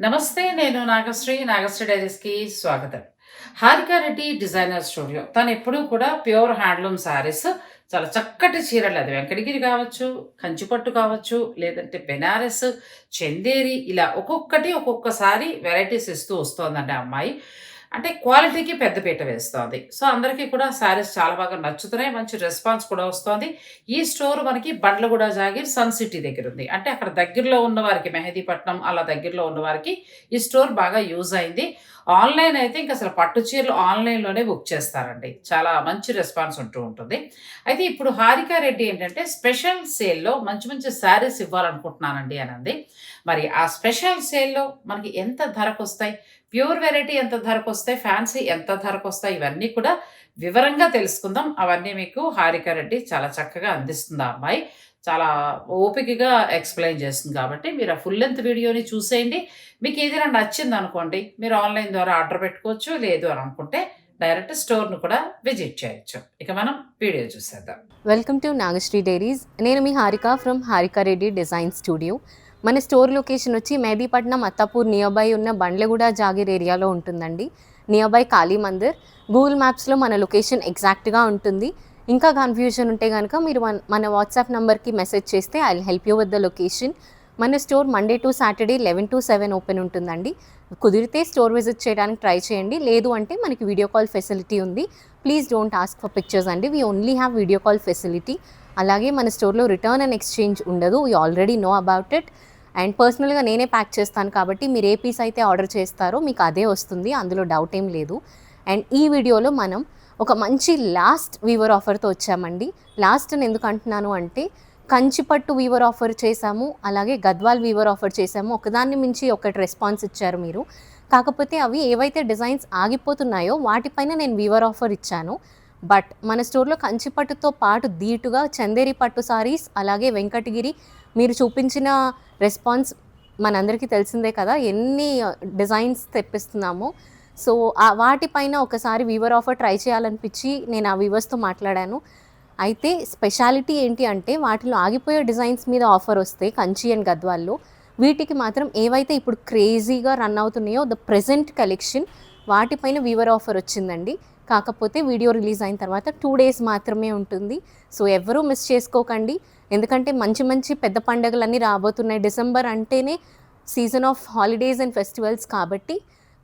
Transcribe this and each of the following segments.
నమస్తే నేను నాగశ్రీ నాగశ్రీ డైరీస్కి స్వాగతం. Harika Reddy designer studio. తను ఎప్పుడూ కూడా ప్యూర్ హ్యాండ్లూమ్ శారీస్ చాలా చక్కటి చీరలు. అది వెంకటగిరి కావచ్చు కంచిపట్టు కావచ్చు లేదంటే బెనారస్ చందేరి ఇలా ఒక్కొక్కటి ఒక్కొక్కసారి వెరైటీస్ ఇస్తూ వస్తోందండి ఆ అమ్మాయి. అంటే క్వాలిటీకి పెద్దపీట వేస్తోంది. సో అందరికీ కూడా శారీస్ చాలా బాగా నచ్చుతున్నాయి. మంచి రెస్పాన్స్ కూడా వస్తోంది. ఈ స్టోర్ మనకి బండ్లగూడ జాగిర్ సన్ సిటీ దగ్గర ఉంది అంటే అక్కడ దగ్గరలో ఉన్న వారికి మెహదీపట్నం అలా దగ్గరలో ఉన్న వారికి ఈ స్టోర్ బాగా యూజ్ అయింది. ఆన్లైన్ అయితే ఇంకా అసలు పట్టు చీరలు ఆన్లైన్లోనే బుక్ చేస్తారండి. చాలా మంచి రెస్పాన్స్ ఉంటూ ఉంటుంది. అయితే ఇప్పుడు హారికా రెడ్డి ఏంటంటే స్పెషల్ సేల్లో మంచి మంచి శారీస్ ఇవ్వాలనుకుంటున్నానండి అనంది. మరి ఆ స్పెషల్ సేల్లో మనకి ఎంత ధరకు వస్తాయి? ప్యూర్ వెరైటీ ఎంత ధరకు వస్తాయి ఫ్యాన్సీ ఎంత ధరకు వస్తాయి ఇవన్నీ కూడా వివరంగా తెలుసుకుందాం. అవన్నీ మీకు హారికారెడ్డి చాలా చక్కగా అందిస్తుంది ఆ అమ్మాయి. చాలా ఓపికగా ఎక్స్ప్లెయిన్ చేస్తుంది కాబట్టి మీరు ఆ ఫుల్ లెంత్ వీడియోని చూసేయండి. మీకు ఏదైనా నచ్చింది అనుకోండి మీరు ఆన్లైన్ ద్వారా ఆర్డర్ పెట్టుకోవచ్చు లేదు అని అనుకుంటే డైరెక్ట్ స్టోర్ను కూడా విజిట్ చేయొచ్చు. ఇక మనం వీడియో చూసేద్దాం. Welcome to Nagashree diaries. నేను మీ Harika from Harika Reddy design studio. మన స్టోర్ లొకేషన్ వచ్చి మేదీపట్నం అత్తాపూర్ నియర్ బై ఉన్న బండ్లగూడ జాగీర్ ఏరియాలో ఉంటుందండి. Near by Kali Mandir. Google మ్యాప్స్లో మన లొకేషన్ ఎగ్జాక్ట్గా ఉంటుంది. ఇంకా కన్ఫ్యూజన్ ఉంటే కనుక మీరు మన మన వాట్సాప్ నెంబర్కి మెసేజ్ చేస్తే I help you with the location మన store Monday to Saturday eleven to seven open ఉంటుందండి. కుదిరితే స్టోర్ విజిట్ చేయడానికి ట్రై చేయండి. లేదు అంటే మనకి వీడియో కాల్ ఫెసిలిటీ ఉంది. Please don't ask for pictures అండి. We only have video call facility అలాగే మన స్టోర్లో రిటర్న్ అండ్ ఎక్స్చేంజ్ ఉండదు. We already know about it and పర్సనల్గా నేనే ప్యాక్ చేస్తాను కాబట్టి మీరు ఏ పీస్ అయితే ఆర్డర్ చేస్తారో మీకు అదే వస్తుంది అందులో డౌట్ ఏం లేదు. అండ్ ఈ వీడియోలో మనం ఒక మంచి లాస్ట్ వీవర్ ఆఫర్తో వచ్చామండి. లాస్ట్ అని ఎందుకు అంటున్నాను అంటే కంచిపట్టు వీవర్ ఆఫర్ చేశాము అలాగే గద్వాల్ వీవర్ ఆఫర్ చేశాము ఒకదాన్ని మించి ఒకటి రెస్పాన్స్ ఇచ్చారు మీరు. కాకపోతే అవి ఏవైతే డిజైన్స్ ఆగిపోతున్నాయో వాటిపైన నేను వీవర్ ఆఫర్ ఇచ్చాను. బట్ మన స్టోర్లో కంచిపట్టుతో పాటు దీటుగా చందేరి పట్టు సారీస్ అలాగే వెంకటగిరి మీరు చూపించిన రెస్పాన్స్ మనందరికీ తెలిసిందే కదా ఎన్ని uh, డిజైన్స్ తెప్పిస్తున్నామో. సో ఆ వాటిపైన ఒకసారి వీవర్ ఆఫర్ ట్రై చేయాలనిపించి నేను ఆ వీవర్స్తో మాట్లాడాను. అయితే స్పెషాలిటీ ఏంటి అంటే వాటిలో ఆగిపోయే డిజైన్స్ మీద ఆఫర్ వస్తే కంచి అండ్ గద్వాల్లో వీటికి మాత్రం ఏవైతే ఇప్పుడు క్రేజీగా రన్ అవుతున్నాయో ద ప్రెజెంట్ కలెక్షన్ వాటిపైన వీవర్ ఆఫర్ వచ్చిందండి. కాకపోతే వీడియో రిలీజ్ అయిన తర్వాత టూ డేస్ మాత్రమే ఉంటుంది. సో ఎవరూ మిస్ చేసుకోకండి. ఎందుకంటే మంచి మంచి పెద్ద పండుగలన్నీ రాబోతున్నాయి. డిసెంబర్ అంటేనే season of holidays and festivals కాబట్టి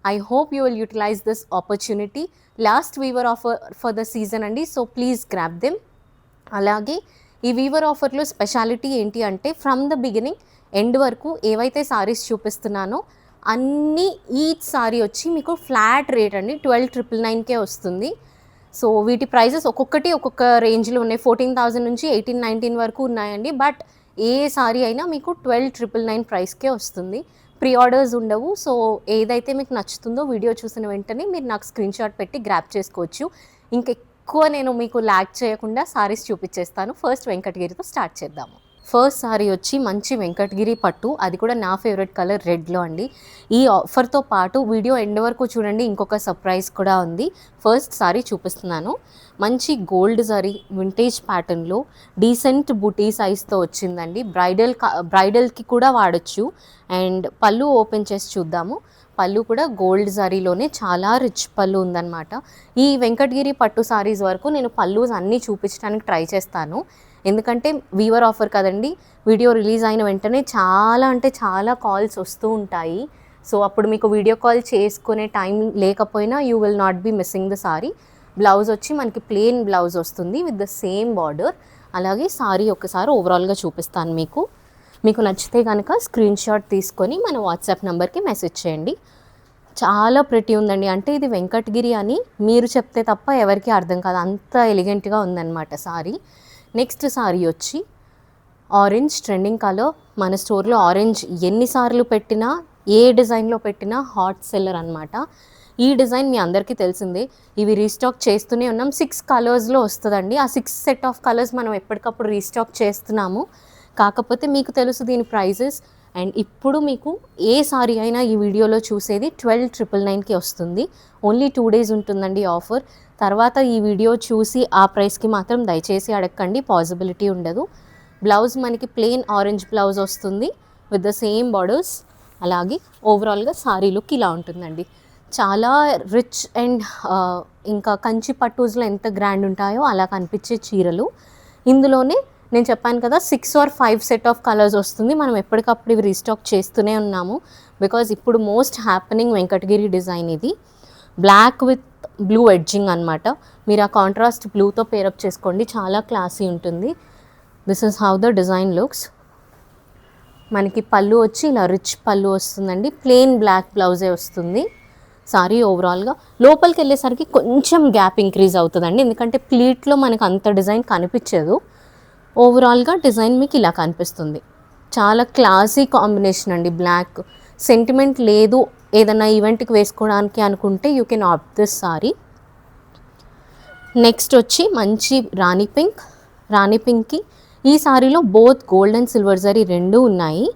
I hope you will utilize this opportunity. Last weaver offer for the season అండి. So please grab them. అలాగే ఈ వీవర్ ఆఫర్లో స్పెషాలిటీ ఏంటి అంటే ఫ్రమ్ ద బిగినింగ్ ఎండ్ వరకు ఏవైతే సారీస్ చూపిస్తున్నానో అన్ని ఈచ్ సారీ వచ్చి మీకు ఫ్లాట్ రేట్ అండి ట్వెల్వ్ ట్రిపుల్ నైన్కే వస్తుంది. సో వీటి ప్రైజెస్ ఒక్కొక్కటి ఒక్కొక్క రేంజ్లో ఉన్నాయి. ఫోర్టీన్ థౌజండ్ నుంచి ఎయిటీన్ నైన్టీన్ వరకు ఉన్నాయండి. బట్ ఏ సారీ అయినా మీకు ట్వెల్వ్ ట్రిపుల్ నైన్ ప్రైస్కే వస్తుంది. ప్రీ ఆర్డర్స్ ఉండవు. సో ఏదైతే మీకు నచ్చుతుందో వీడియో చూసిన వెంటనే మీరు నాకు స్క్రీన్ షాట్ పెట్టి గ్రాప్ చేసుకోవచ్చు. ఇంకెక్కువ నేను మీకు ల్యాక్ చేయకుండా సారీస్ చూపించేస్తాను. ఫస్ట్ వెంకటగిరితో స్టార్ట్ చేద్దాము. ఫస్ట్ సారీ వచ్చి మంచి వెంకటగిరి పట్టు. అది కూడా నా ఫేవరెట్ కలర్ రెడ్లో అండి. ఈ ఆఫర్తో పాటు వీడియో ఎండ్ వరకు చూడండి ఇంకొక సర్ప్రైజ్ కూడా ఉంది. ఫస్ట్ సారీ చూపిస్తున్నాను. మంచి గోల్డ్ సారీ వింటేజ్ ప్యాటర్న్లో డీసెంట్ బుటీ సైజ్తో వచ్చిందండి. బ్రైడల్ బ్రైడల్కి కూడా వాడచ్చు. అండ్ పళ్ళు ఓపెన్ చేసి చూద్దాము. పళ్ళు కూడా గోల్డ్ సారీలోనే చాలా రిచ్ పళ్ళు ఉందన్నమాట. ఈ వెంకటగిరి పట్టు సారీస్ వరకు నేను పళ్ళుస్ అన్నీ చూపించడానికి ట్రై చేస్తాను. ఎందుకంటే వీవర్ ఆఫర్ కదండి వీడియో రిలీజ్ అయిన వెంటనే చాలా అంటే చాలా కాల్స్ వస్తూ ఉంటాయి. సో అప్పుడు మీకు వీడియో కాల్ చేసుకునే టైం లేకపోయినా you will not be missing the sari blouse వచ్చి మనకి ప్లెయిన్ బ్లౌజ్ వస్తుంది విత్ ద సేమ్ బార్డర్ అలాగే సారీ ఒకసారి ఓవరాల్గా చూపిస్తాను మీకు. మీకు నచ్చితే కనుక స్క్రీన్ షాట్ తీసుకొని మన వాట్సాప్ నెంబర్కి మెసేజ్ చేయండి. చాలా ప్రెటీ ఉందండి. అంటే ఇది వెంకటగిరి అని మీరు చెప్తే తప్ప ఎవరికి అర్థం కాదు. అంత ఎలిగెంట్గా ఉందన్నమాట సారీ నెక్స్ట్ సారీ వచ్చి ఆరెంజ్ ట్రెండింగ్ కలర్. మన స్టోర్లో ఆరెంజ్ ఎన్నిసార్లు పెట్టినా ఏ డిజైన్లో పెట్టినా హాట్ సెల్లర్ అనమాట ఈ డిజైన్ మీ అందరికీ తెలిసిందే. ఇవి రీస్టాక్ చేస్తూనే ఉన్నాం. సిక్స్ కలర్స్లో వస్తుందండి. ఆ సిక్స్ సెట్ ఆఫ్ కలర్స్ మనం ఎప్పటికప్పుడు రీస్టాక్ చేస్తున్నాము. కాకపోతే మీకు తెలుసు దీని ప్రైజెస్. అండ్ ఇప్పుడు మీకు ఏ సారీ అయినా ఈ వీడియోలో చూసేది ట్వెల్వ్ ట్రిపుల్ నైన్కి వస్తుంది. ఓన్లీ టూ డేస్ ఉంటుందండి ఆఫర్. తర్వాత ఈ వీడియో చూసి ఆ ప్రైస్కి మాత్రం దయచేసి అడగండి పాసిబిలిటీ ఉండదు. బ్లౌజ్ మనకి ప్లెయిన్ ఆరెంజ్ బ్లౌజ్ వస్తుంది విత్ ద సేమ్ బార్డర్స్. అలాగే ఓవరాల్గా సారీ లుక్ ఇలా ఉంటుందండి. చాలా రిచ్ అండ్ ఇంకా కంచి పట్టూస్లో ఎంత గ్రాండ్ ఉంటాయో అలా కనిపించే చీరలు. ఇందులోనే నేను చెప్పాను కదా six or five set of colours వస్తుంది. మనం ఎప్పటికప్పుడు ఇవి రీస్టాక్ చేస్తూనే ఉన్నాము. బికాజ్ ఇప్పుడు మోస్ట్ హ్యాపెనింగ్ వెంకటగిరి డిజైన్ ఇది. బ్లాక్ విత్ బ్లూ ఎడ్జింగ్ అనమాట మీరు ఆ కాంట్రాస్ట్ బ్లూతో పేరప్ చేసుకోండి. చాలా క్లాసీ ఉంటుంది. This is how the design looks మనకి పళ్ళు వచ్చి ఇలా రిచ్ పళ్ళు వస్తుందండి. ప్లెయిన్ బ్లాక్ బ్లౌజే వస్తుంది. సారీ ఓవరాల్గా లోపలికి వెళ్ళేసరికి కొంచెం గ్యాప్ ఇంక్రీజ్ అవుతుందండి. ఎందుకంటే ప్లీట్లో మనకు అంత డిజైన్ కనిపించదు. ఓవరాల్గా డిజైన్ మీకు ఇలా కనిపిస్తుంది. చాలా క్లాసీ కాంబినేషన్ అండి. బ్లాక్ సెంటిమెంట్ లేదు. ఏదైనా ఈవెంట్కి వేసుకోవడానికి అనుకుంటే you can opt this sari next వచ్చి మంచి రాణి పింక్ రాణి పింక్కి ఈ సారీలో both gold and silver sari రెండు ఉన్నాయి.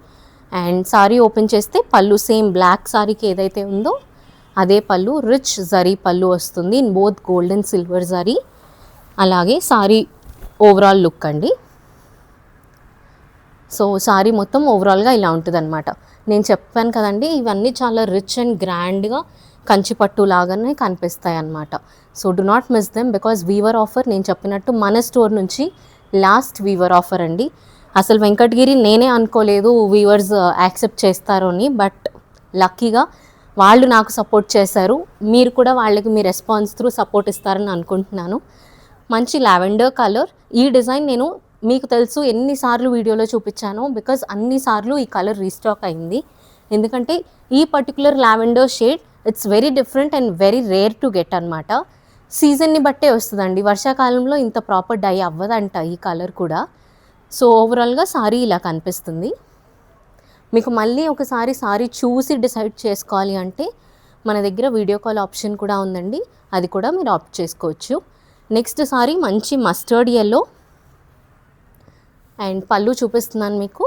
అండ్ సారీ ఓపెన్ చేస్తే పళ్ళు సేమ్ బ్లాక్ సారీకి ఏదైతే ఉందో అదే పళ్ళు రిచ్ జరీ పళ్ళు వస్తుంది. In both gold and silver zari అలాగే సారీ ఓవరాల్ లుక్ అండి. సో సారీ మొత్తం ఓవరాల్గా ఇలా ఉంటుంది అనమాట నేను చెప్పాను కదండి ఇవన్నీ చాలా రిచ్ అండ్ గ్రాండ్గా కంచిపట్టు లాగానే కనిపిస్తాయి అన్నమాట so do not miss them because weaver offer నేను చెప్పినట్టు మన స్టోర్ నుంచి లాస్ట్ వీవర్ ఆఫర్ అండి. అసలు వెంకటగిరి నేనే అనుకోలేదు వీవర్స్ యాక్సెప్ట్ చేస్తారు అని బట్ లక్కీగా వాళ్ళు నాకు సపోర్ట్ చేశారు. మీరు కూడా వాళ్ళకి మీ రెస్పాన్స్ త్రూ సపోర్ట్ ఇస్తారని అనుకుంటున్నాను. మంచి లావెండర్ కలర్ ఈ డిజైన్ నేను మీకు తెలుసు ఎన్నిసార్లు వీడియోలో చూపించాను బికాజ్ అన్నిసార్లు ఈ కలర్ రీస్టాక్ అయింది. ఎందుకంటే ఈ particular lavender shade it's very different and very rare to get అనమాట సీజన్ని బట్టే వస్తుందండి. వర్షాకాలంలో ఇంత ప్రాపర్ డై అవ్వదంట ఈ కలర్ కూడా. సో ఓవరాల్గా సారీ ఇలా కనిపిస్తుంది. మీకు మళ్ళీ ఒకసారి సారీ చూసి డిసైడ్ చేసుకోవాలి అంటే మన దగ్గర వీడియో కాల్ ఆప్షన్ కూడా ఉందండి. అది కూడా మీరు ఆప్ట్ చేసుకోవచ్చు. నెక్స్ట్ సారీ మంచి మస్టర్డ్ ఎల్లో అండ్ పళ్ళు చూపిస్తున్నాను మీకు.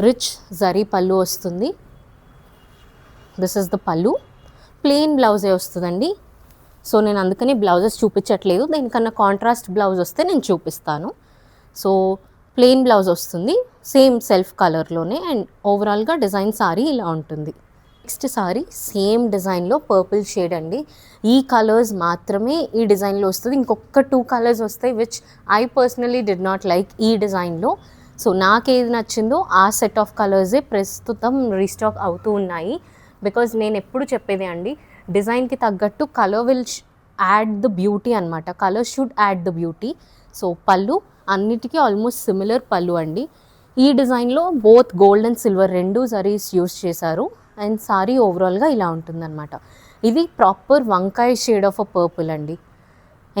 రిచ్ జరీ పళ్ళు వస్తుంది. This is the pallu. Plain బ్లౌజే వస్తుందండి. సో నేను అందుకని బ్లౌజెస్ చూపించట్లేదు. దీనికన్నా కాంట్రాస్ట్ బ్లౌజ్ వస్తే నేను చూపిస్తాను. సో ప్లెయిన్ బ్లౌజ్ వస్తుంది. సేమ్ సెల్ఫ్ కలర్లోనే అండ్ ఓవరాల్గా డిజైన్ సారీ ఇలా ఉంటుంది. నెక్స్ట్ సారీ సేమ్ డిజైన్లో పర్పుల్ షేడ్ అండి. ఈ కలర్స్ మాత్రమే ఈ డిజైన్లో వస్తుంది. ఇంకొక టూ కలర్స్ వస్తాయి which I personally did not like ఈ డిజైన్లో. సో నాకేది నచ్చిందో ఆ సెట్ ఆఫ్ కలర్సే ప్రస్తుతం రీస్టాక్ అవుతూ ఉన్నాయి. బికాజ్ నేను ఎప్పుడు చెప్పేదే అండి డిజైన్కి తగ్గట్టు colour will add the beauty అనమాట colour should add the beauty so pallu అన్నిటికీ ఆల్మోస్ట్ సిమిలర్ పళ్ళు అండి. ఈ డిజైన్లో బోత్ గోల్డ్ అండ్ సిల్వర్ రెండు జరీస్ యూస్ చేశారు. అండ్ సారీ ఓవరాల్గా ఇలా ఉంటుందన్నమాట. ఇది ప్రాపర్ వంకాయ షేడ్ ఆఫ్ అ పర్పుల్ అండి.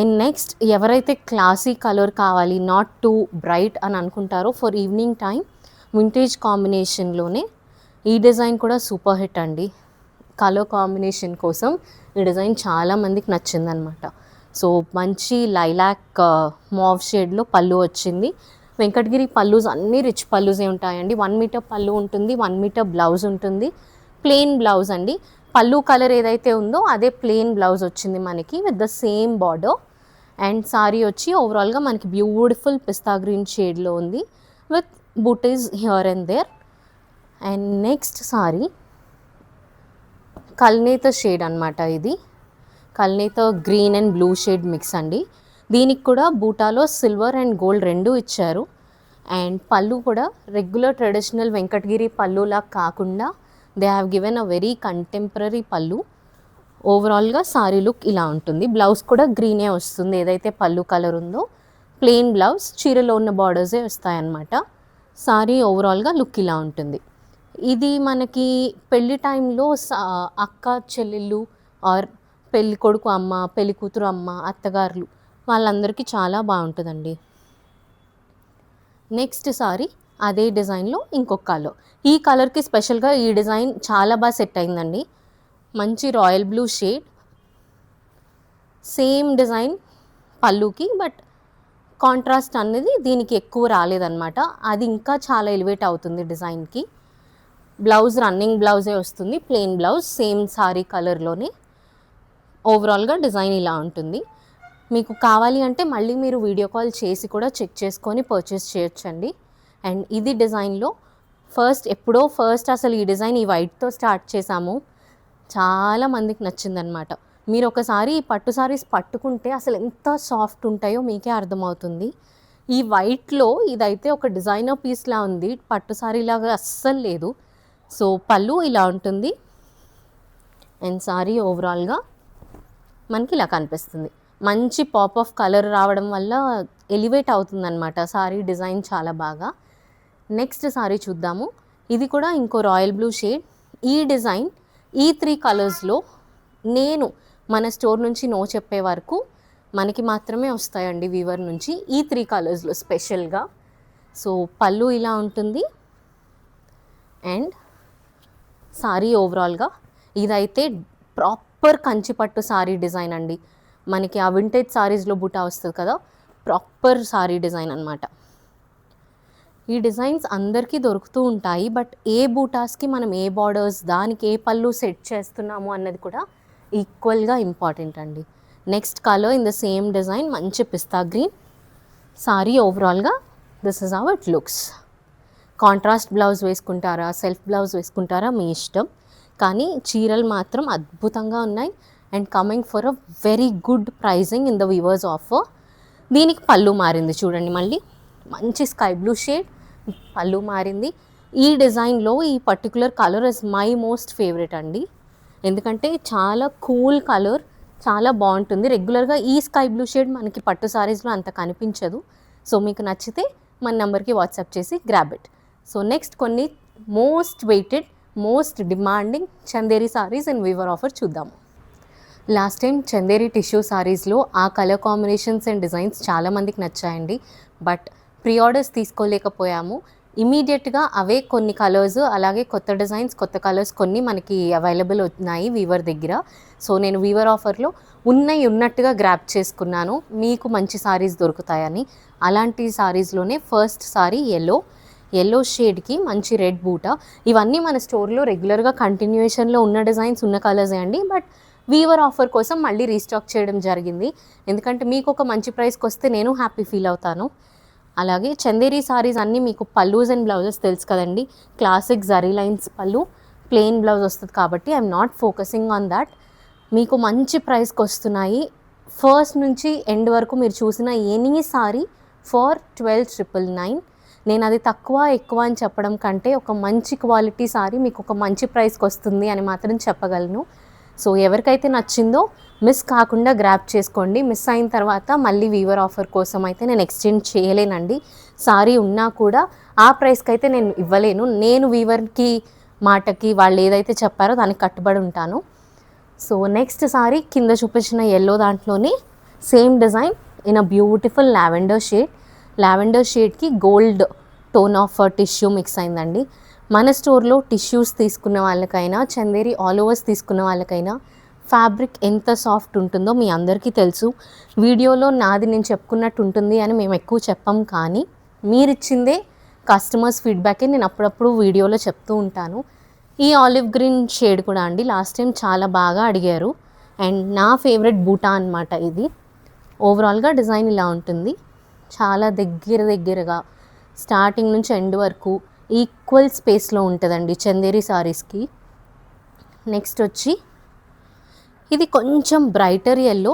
అండ్ నెక్స్ట్ ఎవరైతే క్లాసీ కలర్ కావాలి నాట్ టూ బ్రైట్ అని అనుకుంటారో ఫర్ ఈవినింగ్ టైం వింటేజ్ కాంబినేషన్లోనే ఈ డిజైన్ కూడా సూపర్ హిట్ అండి. కలర్ కాంబినేషన్ కోసం ఈ డిజైన్ చాలామందికి నచ్చిందనమాట సో మంచి లైలాక్ మావ్ షేడ్లో పళ్ళు వచ్చింది. వెంకటగిరి పళ్ళుస్ అన్నీ రిచ్ పళ్ళుసే ఉంటాయండి. వన్ మీటర్ పళ్ళు ఉంటుంది వన్ మీటర్ బ్లౌజ్ ఉంటుంది. ప్లెయిన్ బ్లౌజ్ అండి. పళ్ళు కలర్ ఏదైతే ఉందో అదే ప్లెయిన్ బ్లౌజ్ వచ్చింది మనకి with the same border and sari వచ్చి ఓవరాల్గా మనకి బ్యూటిఫుల్ పిస్తా గ్రీన్ షేడ్లో ఉంది. With butis here and there and next sari కల్నేత shade అనమాట ఇది. కల్నేత green and blue shade mix అండి. దీనికి కూడా బూటాలో సిల్వర్ అండ్ గోల్డ్ రెండు ఇచ్చారు. అండ్ పళ్ళు కూడా రెగ్యులర్ ట్రెడిషనల్ వెంకటగిరి పళ్ళులా కాకుండా they have given a very contemporary pallu. ఓవరాల్గా సారీ లుక్ ఇలా ఉంటుంది. బ్లౌజ్ కూడా గ్రీనే వస్తుంది. ఏదైతే పళ్ళు కలర్ ఉందో ప్లెయిన్ బ్లౌజ్ చీరలో ఉన్న బార్డర్సే వస్తాయన్నమాట. సారీ ఓవరాల్గా లుక్ ఇలా ఉంటుంది. ఇది మనకి పెళ్ళి టైంలో అక్క చెల్లెళ్ళు ఆర్ పెళ్ళి కొడుకు అమ్మ పెళ్ళి కూతురు అమ్మ అత్తగారులు వాళ్ళందరికీ చాలా బాగుంటుందండి. నెక్స్ట్ సారీ అదే డిజైన్లో ఇంకొక కలర్. ఈ కలర్కి స్పెషల్గా ఈ డిజైన్ చాలా బాగా సెట్ అయిందండి. మంచి royal blue shade. Same design పళ్ళుకి బట్ కాంట్రాస్ట్ అనేది దీనికి ఎక్కువ రాలేదన్నమాట. అది ఇంకా చాలా ఎలివేట్ అవుతుంది డిజైన్కి. బ్లౌజ్ రన్నింగ్ బ్లౌజే వస్తుంది ప్లెయిన్ బ్లౌజ్ సేమ్ సారీ కలర్లోనే. ఓవరాల్గా డిజైన్ ఇలా ఉంటుంది. మీకు కావాలి అంటే మళ్ళీ మీరు వీడియో కాల్ చేసి కూడా చెక్ చేసుకొని పర్చేస్ చేయొచ్చండి. అండ్ ఇది డిజైన్లో ఫస్ట్ ఎప్పుడో ఫస్ట్ అసలు ఈ డిజైన్ ఈ వైట్తో స్టార్ట్ చేసాము చాలా మందికి నచ్చిందనమాట మీరు ఒకసారి ఈ పట్టు సారీస్ పట్టుకుంటే అసలు ఎంత సాఫ్ట్ ఉంటాయో మీకే అర్థమవుతుంది. ఈ వైట్లో ఇదైతే ఒక డిజైనర్ పీస్లా ఉంది. పట్టు సారీ లాగా అస్సలు లేదు. సో పళ్ళు ఇలా ఉంటుంది. అండ్ సారీ ఓవరాల్గా మనకి ఇలా కనిపిస్తుంది. మంచి పాప్ ఆఫ్ కలర్ రావడం వల్ల ఎలివేట్ అవుతుందన్నమాట. సారీ డిజైన్ చాలా బాగా. నెక్స్ట్ సారీ చూద్దాము. ఇది కూడా ఇంకో రాయల్ బ్లూ షేడ్. ఈ డిజైన్ ఈ త్రీ కలర్స్లో నేను మన స్టోర్ నుంచి నో చెప్పే వరకు మనకి మాత్రమే వస్తాయండి వీవర్ నుంచి ఈ త్రీ కలర్స్లో స్పెషల్గా సో పళ్ళు ఇలా ఉంటుంది. అండ్ సారీ ఓవరాల్గా ఇదైతే ప్రాపర్ కంచిపట్టు సారీ డిజైన్ అండి. మనకి ఆ వింటేజ్ సారీస్లో బుటా వస్తుంది కదా ప్రాపర్ సారీ డిజైన్ అనమాట ఈ డిజైన్స్ అందరికీ దొరుకుతూ ఉంటాయి బట్ ఏ బూటాస్కి మనం ఏ బార్డర్స్ దానికి ఏ పళ్ళు సెట్ చేస్తున్నాము అన్నది కూడా ఈక్వల్గా ఇంపార్టెంట్ అండి. Next colour in the same design మంచి పిస్తా గ్రీన్. సారీ ఓవరాల్గా this is how it looks. Contrast blouse వేసుకుంటారా సెల్ఫ్ బ్లౌజ్ వేసుకుంటారా మీ ఇష్టం. కానీ చీరలు మాత్రం అద్భుతంగా ఉన్నాయి and coming for a very good pricing in the weavers offer. దీనికి పళ్ళు మారింది చూడండి మళ్ళీ. మంచి స్కై బ్లూ షేడ్ పళ్ళు మారింది. ఈ డిజైన్లో ఈ particular colour is my most favourite అండి. ఎందుకంటే చాలా కూల్ కలర్ చాలా బాగుంటుంది. రెగ్యులర్గా ఈ స్కై బ్లూ షేడ్ మనకి పట్టు సారీస్లో అంత కనిపించదు. సో మీకు నచ్చితే మన నెంబర్కి వాట్సాప్ చేసి గ్రాబ్ ఇట్ సో నెక్స్ట్ కొన్ని most weighted most demanding Chanderi saris and weaver offer చూద్దాము లాస్ట్ టైం చందేరి టిష్యూ సారీస్లో ఆ కలర్ కాంబినేషన్స్ అండ్ డిజైన్స్ చాలామందికి నచ్చాయండి. బట్ ప్రీ ఆర్డర్స్ తీసుకోలేకపోయాము. ఇమీడియట్గా అవే కొన్ని కలర్స్ అలాగే కొత్త డిజైన్స్ కొత్త కలర్స్ కొన్ని మనకి అవైలబుల్ ఉన్నాయి వీవర్ దగ్గర. సో నేను వీవర్ ఆఫర్లో ఉన్నాయి ఉన్నట్టుగా గ్రాప్ చేసుకున్నాను. మీకు మంచి సారీస్ దొరుకుతాయని. అలాంటి సారీస్లోనే ఫస్ట్ సారీ ఎల్లో ఎల్లో షేడ్కి మంచి రెడ్ బూట. ఇవన్నీ మన స్టోర్లో రెగ్యులర్గా కంటిన్యూషన్లో ఉన్న డిజైన్స్ ఉన్న కలర్సే అండి. బట్ వీవర్ ఆఫర్ కోసం మళ్ళీ రీస్టాక్ చేయడం జరిగింది. ఎందుకంటే మీకు ఒక మంచి ప్రైస్కి వస్తే నేను హ్యాపీ ఫీల్ అవుతాను. అలాగే చందేరి సారీస్ అన్నీ మీకు పల్లూస్ అండ్ బ్లౌజెస్ తెలుసు కదండి. Classic zari lines pallu plain blouse వస్తుంది కాబట్టి I'm not focusing on that మీకు మంచి ప్రైస్కి వస్తున్నాయి. ఫస్ట్ నుంచి ఎండ్ వరకు మీరు చూసిన any sari for twelve triple nine నేను అది తక్కువ ఎక్కువ అని చెప్పడం కంటే ఒక మంచి క్వాలిటీ సారీ మీకు ఒక మంచి ప్రైస్కి వస్తుంది అని మాత్రం చెప్పగలను. సో ఎవరికైతే నచ్చిందో మిస్ కాకుండా గ్రాప్ చేసుకోండి. మిస్ అయిన తర్వాత మళ్ళీ వీవర్ ఆఫర్ కోసం అయితే నేను ఎక్స్చేంజ్ చేయలేనండి. సారీ ఉన్నా కూడా ఆ ప్రైస్కి అయితే నేను ఇవ్వలేను. నేను వీవర్కి మాటకి వాళ్ళు ఏదైతే చెప్పారో దానికి కట్టుబడి ఉంటాను. సో నెక్స్ట్ సారీ కింద చూపించిన ఎల్లో దాంట్లోనే same design in a beautiful lavender shade lavender షేడ్కి gold tone of tissue mix అయిందండి. మన స్టోర్లో టిష్యూస్ తీసుకున్న వాళ్ళకైనా చందేరి ఆల్ ఓవర్స్ తీసుకున్న వాళ్ళకైనా ఫ్యాబ్రిక్ ఎంత సాఫ్ట్ ఉంటుందో మీ అందరికీ తెలుసు. వీడియోలో నాది నేను చెప్పుకున్నట్టు ఉంటుంది అని మేము ఎక్కువ చెప్పం కానీ మీరిచ్చిందే కస్టమర్స్ ఫీడ్బ్యాకే నేను అప్పుడప్పుడు వీడియోలో చెప్తూ ఉంటాను. ఈ ఆలివ్ గ్రీన్ షేడ్ కూడా అండి లాస్ట్ టైం చాలా బాగా అడిగారు. అండ్ నా ఫేవరెట్ బూటా అన్నమాట ఇది. ఓవరాల్గా డిజైన్ ఇలా ఉంటుంది. చాలా దగ్గర దగ్గరగా స్టార్టింగ్ నుంచి ఎండ్ వరకు ఈక్వల్ స్పేస్లో ఉంటుందండి చందేరి సారీస్కి నెక్స్ట్ వచ్చి ఇది కొంచెం బ్రైటర్ ఎల్లో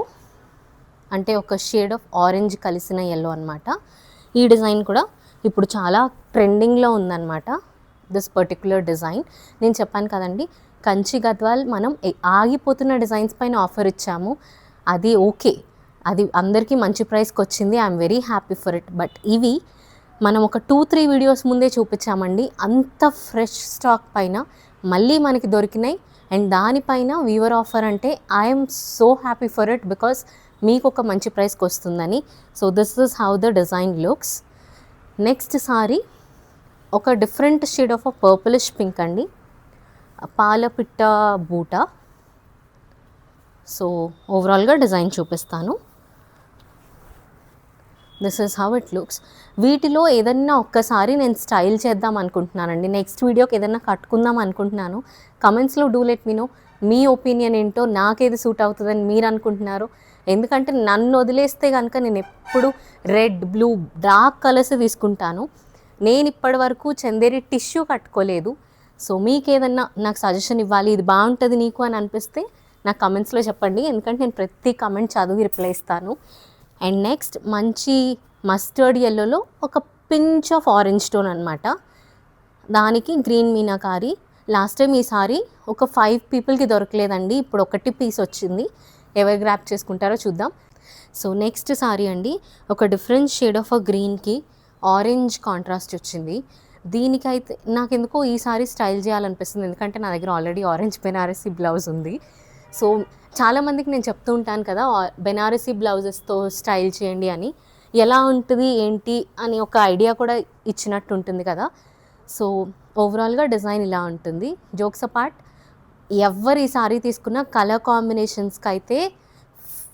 అంటే ఒక షేడ్ ఆఫ్ ఆరెంజ్ కలిసిన ఎల్లో అనమాట ఈ డిజైన్ కూడా ఇప్పుడు చాలా ట్రెండింగ్లో ఉందన్నమాట దిస్ పర్టిక్యులర్ డిజైన్ నేను చెప్పాను కదండి కంచి గద్వాల్ మనం ఆగిపోతున్న డిజైన్స్ పైన ఆఫర్ ఇచ్చాము అది ఓకే అది అందరికీ మంచి ప్రైస్కి వచ్చింది I'm very happy for it but ఇవి మనం ఒక టూ త్రీ వీడియోస్ ముందే చూపించామండి అంత ఫ్రెష్ స్టాక్ పైన మళ్ళీ మనకి దొరికినాయి అండ్ దానిపైన వీవర్ ఆఫర్ అంటే I'm so happy for it because మీకు ఒక మంచి ప్రైస్కి వస్తుందని. So this is how the design looks next sari ఒక different shade of a purplish pink అండి. పాలపిట్ట బూట. సో ఓవరాల్గా డిజైన్ చూపిస్తాను. This is how it looks వీటిలో ఏదన్నా ఒక్కసారి నేను స్టైల్ చేద్దాం అనుకుంటున్నానండి. నెక్స్ట్ వీడియోకి ఏదన్నా కట్టుకుందాం అనుకుంటున్నాను. కమెంట్స్లో డూ లెట్ మీ నో మీ ఒపీనియన్ ఏంటో నాకేది సూట్ అవుతుందని మీరు అనుకుంటున్నారు. ఎందుకంటే నన్ను వదిలేస్తే కనుక నేను ఎప్పుడు రెడ్ బ్లూ డార్క్ కలర్స్ తీసుకుంటాను. నేను ఇప్పటి వరకు చందేరి టిష్యూ కట్టుకోలేదు. సో మీకు ఏదన్నా నాకు సజెషన్ ఇవ్వాలి ఇది బాగుంటుంది నీకు అని అనిపిస్తే నాకు కమెంట్స్లో చెప్పండి. ఎందుకంటే నేను ప్రతి కమెంట్ చదివి రిప్లై ఇస్తాను. అండ్ నెక్స్ట్ మంచి మస్టర్డ్ ఎల్లోలో ఒక పించ్ ఆఫ్ ఆరెంజ్ స్టోన్ అనమాట దానికి గ్రీన్ మీనాకారి. లాస్ట్ టైం ఈ సారీ ఒక ఫైవ్ పీపుల్కి దొరకలేదండి. ఇప్పుడు ఒకటి పీస్ వచ్చింది. ఎవరు గ్రాప్ చేసుకుంటారో చూద్దాం. సో నెక్స్ట్ సారీ అండి. ఒక డిఫరెంట్ షేడ్ ఆఫ్ అ గ్రీన్కి ఆరెంజ్ కాంట్రాస్ట్ వచ్చింది. దీనికైతే నాకు ఎందుకో ఈసారి స్టైల్ చేయాలనిపిస్తుంది. ఎందుకంటే నా దగ్గర ఆల్రెడీ ఆరెంజ్ బెనారసి బ్లౌజ్ ఉంది. సో చాలామందికి నేను చెప్తూ ఉంటాను కదా బెనారసీ బ్లౌజెస్తో స్టైల్ చేయండి అని. ఎలా ఉంటుంది ఏంటి అని ఒక ఐడియా కూడా ఇచ్చినట్టు ఉంటుంది కదా. సో ఓవరాల్గా డిజైన్ ఇలా ఉంటుంది. జోక్స్ అపార్ట్ ఎవరు ఈ సారీ తీసుకున్న కలర్ కాంబినేషన్స్కి అయితే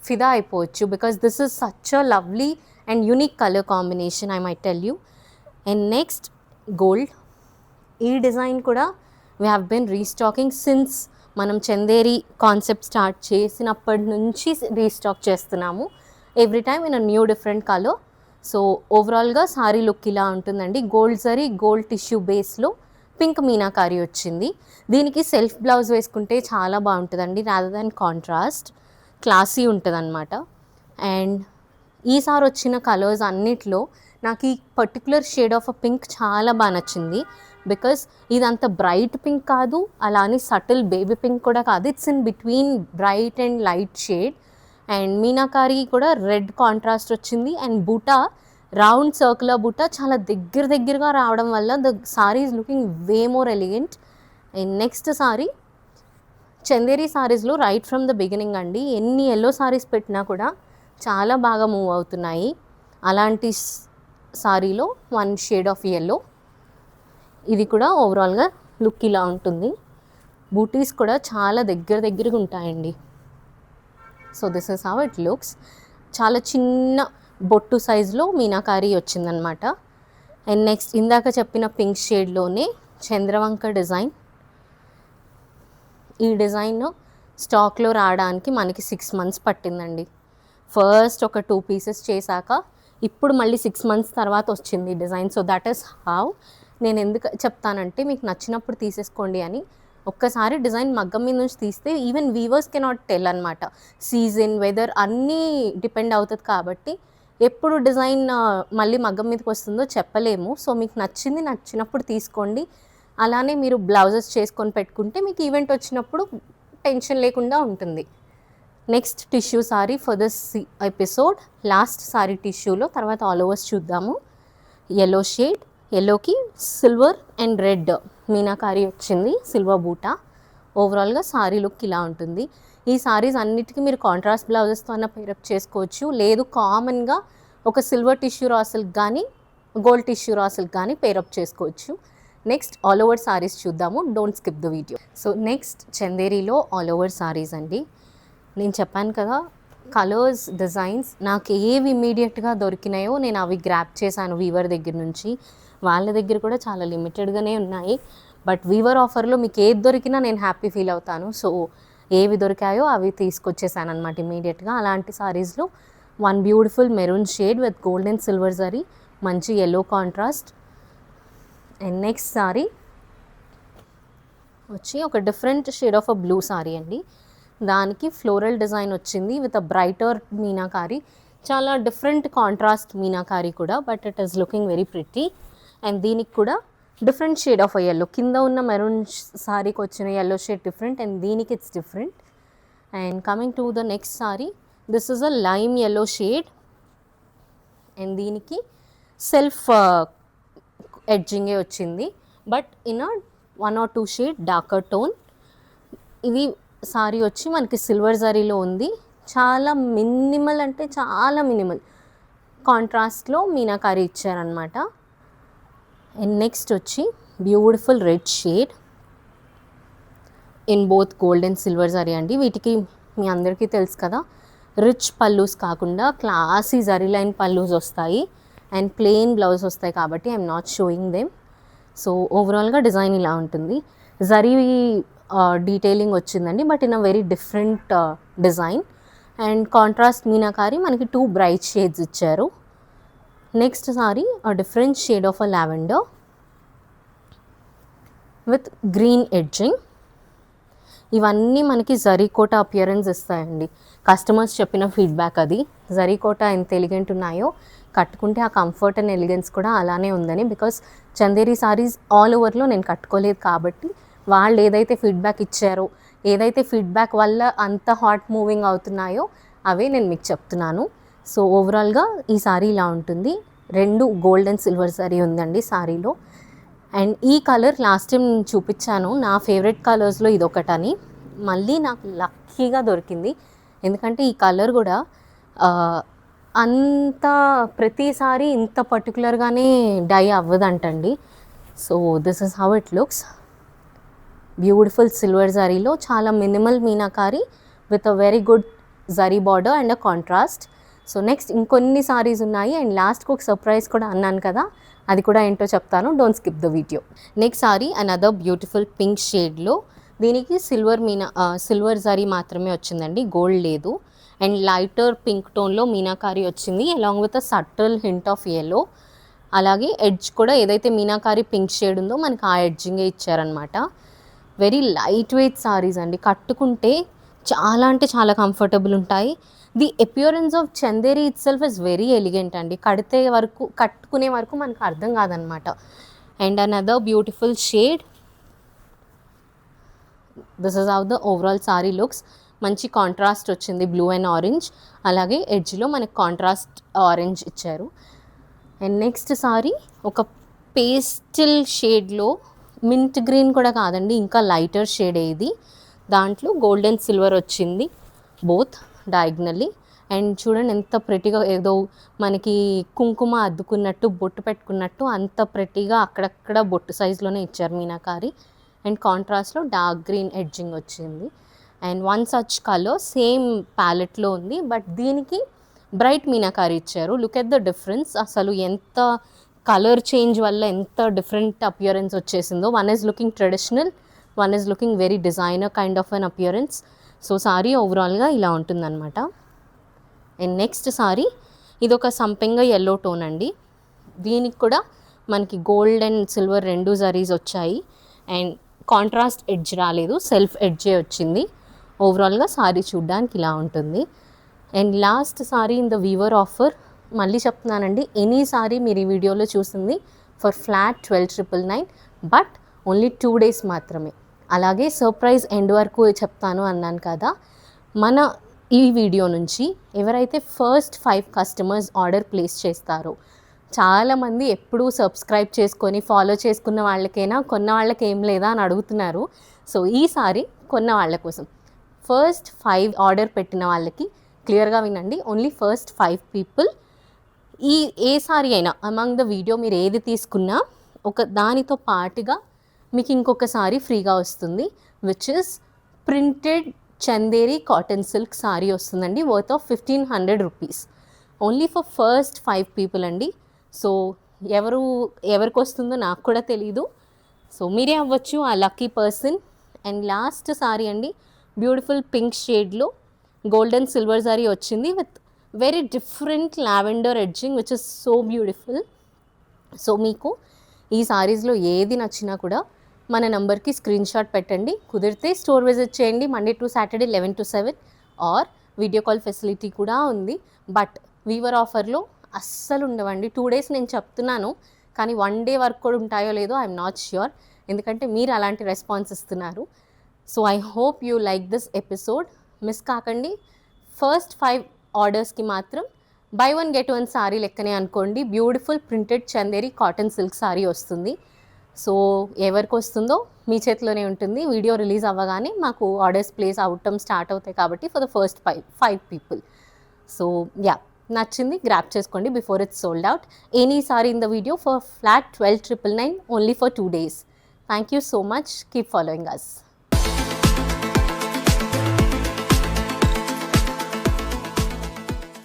ఫిదా అయిపోవచ్చు. Because this is such a lovely and unique colour combination I may tell you. And next gold. ఈ డిజైన్ కూడా we have been restocking since మనం చందేరి కాన్సెప్ట్ స్టార్ట్ చేసినప్పటి నుంచి రీస్టాక్ చేస్తున్నాము. Every time in a new different colour so ఓవరాల్గా sari look ఇలా ఉంటుందండి. Gold zari gold tissue బేస్లో పింక్ మీనాకారి వచ్చింది. దీనికి సెల్ఫ్ బ్లౌజ్ వేసుకుంటే చాలా బాగుంటుందండి. రాదర్ దాన్ కాంట్రాస్ట్ క్లాసీ ఉంటుందన్నమాట. అండ్ ఈసారి వచ్చిన కలర్స్ అన్నిట్లో నాకు ఈ particular shade of a pink చాలా బాగా నచ్చింది. బికాస్ ఇది అంత బ్రైట్ పింక్ కాదు అలానే సటిల్ బేబీ పింక్ కూడా కాదు. It's in between bright and light shade and meenakari కూడా రెడ్ కాంట్రాస్ట్ వచ్చింది. And buta round circular buta చాలా దగ్గర దగ్గరగా రావడం వల్ల the sari is looking way more elegant and next sari Chanderi సారీస్లో right from the beginning అండి. ఎన్ని yellow saris పెట్టినా కూడా చాలా బాగా మూవ్ అవుతున్నాయి. అలాంటి సారీలో వన్ షేడ్ ఆఫ్ ఎల్లో ఇది కూడా ఓవరాల్గా లుక్ ఇలా ఉంటుంది. బూటీస్ కూడా చాలా దగ్గర దగ్గరగా ఉంటాయండి. So this is how it looks చాలా చిన్న బొట్టు సైజులో మీనాకారి వచ్చిందనమాట అండ్ నెక్స్ట్ ఇందాక చెప్పిన పింక్ షేడ్లోనే చంద్రవంక డిజైన్ ఈ డిజైన్ స్టాక్లో రావడానికి మనకి సిక్స్ మంత్స్ పట్టిందండి. ఫస్ట్ ఒక టూ పీసెస్ చేశాక ఇప్పుడు మళ్ళీ సిక్స్ మంత్స్ తర్వాత వచ్చింది design so that is how నేను ఎందుకు చెప్తానంటే మీకు నచ్చినప్పుడు తీసేసుకోండి అని ఒక్కసారి డిజైన్ మగ్గం మీద నుంచి తీస్తే ఈవెన్ వీవర్స్ కెనాట్ టెల్ అనమాట సీజన్ వెదర్ అన్నీ డిపెండ్ అవుతుంది కాబట్టి ఎప్పుడు డిజైన్ మళ్ళీ మగ్గం మీదకి వస్తుందో చెప్పలేము. సో మీకు నచ్చింది నచ్చినప్పుడు తీసుకోండి. అలానే మీరు బ్లౌజెస్ చేసుకొని పెట్టుకుంటే మీకు ఈవెంట్ వచ్చినప్పుడు టెన్షన్ లేకుండా ఉంటుంది. Next tissue sari for this episode last sari టిష్యూలో తర్వాత ఆల్ ఓవర్స్ చూద్దాము. ఎల్లో షేడ్ ఎల్లోకి సిల్వర్ అండ్ రెడ్ మీనాకారి వచ్చింది సిల్వర్ బూటా. ఓవరాల్గా సారీ లుక్ ఇలా ఉంటుంది. ఈ సారీస్ అన్నిటికీ మీరు కాంట్రాస్ట్ బ్లౌజెస్తో అన్న పేరప్ చేసుకోవచ్చు. లేదు కామన్గా ఒక సిల్వర్ టిష్యూ రాసులకు కానీ గోల్డ్ టిష్యూ రాసులకు కానీ పేరప్ చేసుకోవచ్చు. నెక్స్ట్ ఆల్ ఓవర్ సారీస్ చూద్దాము. Don't skip the video so next చందేరిలో all over saris అండి. నేను చెప్పాను కదా కలర్స్ డిజైన్స్ నాకు ఏవి ఇమీడియట్గా దొరికినాయో నేను అవి గ్రాప్ చేశాను వీవర్ దగ్గర నుంచి. వాళ్ళ దగ్గర కూడా చాలా లిమిటెడ్గానే ఉన్నాయి. బట్ వీవర్ ఆఫర్లో మీకు ఏది దొరికినా నేను హ్యాపీ ఫీల్ అవుతాను. సో ఏవి దొరికాయో అవి తీసుకొచ్చేసాను అనమాట ఇమీడియట్గా అలాంటి సారీస్లో one beautiful maroon shade with gold and silver zari మంచి yellow contrast and next sari వచ్చి ఒక different shade of a blue sari అండి. దానికి ఫ్లోరల్ డిజైన్ వచ్చింది విత్ అ బ్రైటర్ మీనాకారి. చాలా డిఫరెంట్ కాంట్రాస్ట్ మీనాకారి కూడా but it is looking very pretty. And దీనికి కూడా డిఫరెంట్ షేడ్ ఆఫ్ ఎల్లో కింద ఉన్న మెరూన్ సారీకి వచ్చిన ఎల్లో షేడ్ డిఫరెంట్ అండ్ దీనికి it's different and coming to the next sari this is a lime yellow shade and దీనికి self ఎడ్జింగే uh, వచ్చింది. But in a one or two shade darker tone ఇది సారీ వచ్చి మనకి silver జరీలో ఉంది. చాలా minimal అంటే చాలా మినిమల్. కాంట్రాస్ట్లో మీనాకారి ఇచ్చారనమాట అండ్ నెక్స్ట్ వచ్చి beautiful red shade in both gold and silver zari అండి. వీటికి మీ అందరికీ తెలుసు కదా. రిచ్ పల్లూస్ కాకుండా క్లాసీ జరీ లైన్ పల్లూస్ వస్తాయి. అండ్ ప్లెయిన్ బ్లౌజ్ వస్తాయి కాబట్టి I'm not showing them so ఓవరాల్గా డిజైన్ ఇలా ఉంటుంది. జరీ డీటెయిలింగ్ వచ్చిందండి but in a very different design and contrast meenakari మనకి టూ బ్రైట్ షేడ్స్ ఇచ్చారు. Next sari a different shade of a lavender with green edging ఇవన్నీ మనకి జరీకోట అపియరెన్స్ ఇస్తాయండి. కస్టమర్స్ చెప్పిన ఫీడ్బ్యాక్ అది. జరీకోట ఎంత ఎలిగెంట్ ఉన్నాయో కట్టుకుంటే ఆ కంఫర్ట్ అండ్ ఎలిగెన్స్ కూడా అలానే ఉందని బికాస్ చందేరి సారీస్ ఆల్ ఓవర్లో నేను కట్టుకోలేదు కాబట్టి వాళ్ళు ఏదైతే ఫీడ్బ్యాక్ ఇచ్చారో ఏదైతే ఫీడ్బ్యాక్ వల్ల అంత హాట్ మూవింగ్ అవుతున్నాయో అవే నేను మీకు చెప్తున్నాను. సో ఓవరాల్గా ఈ సారీ ఇలా ఉంటుంది. రెండు గోల్డ్ అండ్ సిల్వర్ సారీ ఉందండి సారీలో అండ్ ఈ కలర్ లాస్ట్ టైం నేను చూపించాను. నా ఫేవరెట్ కలర్స్లో ఇదొకటని. మళ్ళీ నాకు లక్కీగా దొరికింది. ఎందుకంటే ఈ కలర్ కూడా అంత ప్రతిసారి ఇంత పర్టికులర్గానే dye అవ్వదంటండి. So this is how it looks beautiful silver జరీలో చాలా minimal meenakari with a very good zari border and a contrast so next ఇంకొన్ని సారీస్ ఉన్నాయి అండ్ లాస్ట్కి ఒక సర్ప్రైజ్ కూడా అన్నాను కదా అది కూడా ఏంటో చెప్తాను don't skip the video next sari another beautiful pink షేడ్లో దీనికి సిల్వర్ మీనా సిల్వర్ జరీ మాత్రమే వచ్చిందండి గోల్డ్ లేదు అండ్ లైటర్ పింక్ టోన్లో మీనాకారి వచ్చింది along with a subtle hint of yellow అలాగే ఎడ్జ్ కూడా ఏదైతే మీనాకారి పింక్ షేడ్ ఉందో మనకి ఆ ఎడ్జింగే ఇచ్చారనమాట వెరీ లైట్ వెయిట్ సారీస్ అండి. కట్టుకుంటే చాలా అంటే చాలా కంఫర్టబుల్ ఉంటాయి. The appearance of Chanderi itself is very elegant అండి. కడితే వరకు కట్టుకునే వరకు మనకు అర్థం కాదనమాట. And another beautiful shade this is how the overall sari looks మంచి కాంట్రాస్ట్ వచ్చింది బ్లూ అండ్ ఆరెంజ్ అలాగే ఎడ్జ్లో మనకు కాంట్రాస్ట్ ఆరెంజ్ ఇచ్చారు. అండ్ నెక్స్ట్ సారీ ఒక పేస్టిల్ షేడ్లో మింట్ గ్రీన్ కూడా కాదండి ఇంకా లైటర్ షేడ్ ఇది దాంట్లో గోల్డెన్ సిల్వర్ వచ్చింది బోత్ డయాగ్నల్లీ. అండ్ చూడండి ఎంత ప్రెటీగా ఏదో మనకి కుంకుమ అద్దుకున్నట్టు బొట్టు పెట్టుకున్నట్టు అంత ప్రెటీగా అక్కడక్కడ బొట్టు సైజులోనే ఇచ్చారు మీనాకారి. అండ్ కాంట్రాస్ట్లో డార్క్ గ్రీన్ ఎడ్జింగ్ వచ్చింది. And one such colour same ప్యాలెట్లో ఉంది. బట్ దీనికి బ్రైట్ మీనాకారి ఇచ్చారు. లుక్ ఎట్ ద డిఫరెన్స్ అసలు ఎంత కలర్ చేంజ్ వల్ల ఎంత డిఫరెంట్ అపియరెన్స్ వచ్చేసిందో. One is looking traditional one is looking very designer kind of an appearance so sari ఓవరాల్గా ఇలా ఉంటుందన్నమాట. అండ్ నెక్స్ట్ సారీ ఇది ఒక సంపెంగ ఎల్లో టోన్ అండి. దీనికి కూడా మనకి గోల్డ్ అండ్ సిల్వర్ రెండు జరీస్ వచ్చాయి. అండ్ కాంట్రాస్ట్ ఎడ్జ్ రాలేదు సెల్ఫ్ ఎడ్జే వచ్చింది. ఓవరాల్గా సారీ చూడ్డానికి ఇలా ఉంటుంది. And last sari in the weaver offer మళ్ళీ చెప్తున్నానండి ఎనీసారి మీరు ఈ వీడియోలో చూసింది for flat twelve triple nine but only two days మాత్రమే. అలాగే సర్ప్రైజ్ ఎండ్ వరకు చెప్తాను అన్నాను కదా మన ఈ వీడియో నుంచి ఎవరైతే first five customers order place చేస్తారో చాలామంది ఎప్పుడూ సబ్స్క్రైబ్ చేసుకొని ఫాలో చేసుకున్న వాళ్ళకైనా కొన్న వాళ్ళకి ఏం లేదా అని అడుగుతున్నారు. సో ఈసారి కొన్న వాళ్ళ కోసం. ఫస్ట్ ఫైవ్ ఆర్డర్ పెట్టిన వాళ్ళకి క్లియర్గా వినండి ఓన్లీ ఫస్ట్ ఫైవ్ పీపుల్ ఈ ఏ సారీ అయినా అమంగ్ ద వీడియో మీరు ఏది తీసుకున్నా ఒక దానితో పాటుగా మీకు ఇంకొక సారీ ఫ్రీగా వస్తుంది which is printed Chanderi cotton silk sari వస్తుందండి worth of fifteen hundred rupees only for first five people అండి. సో ఎవరు ఎవరికి వస్తుందో నాకు కూడా తెలీదు. సో మీరే అవ్వచ్చు ఆ lucky person and last sari అండి బ్యూటిఫుల్ పింక్ షేడ్లో గోల్డెన్ సిల్వర్ సారీ వచ్చింది with very different lavender edging which is so beautiful so మీకు ఈ సారీస్లో ఏది నచ్చినా కూడా మన నెంబర్కి స్క్రీన్ షాట్ పెట్టండి. కుదిరితే స్టోర్ విజిట్ చేయండి. Monday to Saturday eleven to seven or video call facility కూడా ఉంది. బట్ వీవర్ ఆఫర్లో అస్సలు ఉండవండి. టూ డేస్ నేను చెప్తున్నాను. కానీ వన్ డే వరకు కూడా ఉంటాయో లేదో ఐఎమ్ నాట్ ష్యూర్ ఎందుకంటే మీరు అలాంటి రెస్పాన్స్ ఇస్తున్నారు. So I hope you like this episode miss కాకండి. ఫస్ట్ ఫైవ్ ఆర్డర్స్కి మాత్రం buy one get one sari లెక్కనే అనుకోండి. Beautiful printed Chanderi cotton silk sari వస్తుంది. సో ఎవరికి వస్తుందో మీ చేతిలోనే ఉంటుంది. వీడియో రిలీజ్ అవ్వగానే మాకు ఆర్డర్స్ ప్లేస్ అవటం స్టార్ట్ అవుతాయి కాబట్టి for the first five five people so yeah నచ్చింది గ్రాప్ చేసుకోండి before it's sold out any sari in the video for flat twelve triple nine only for two days thank you so much keep following us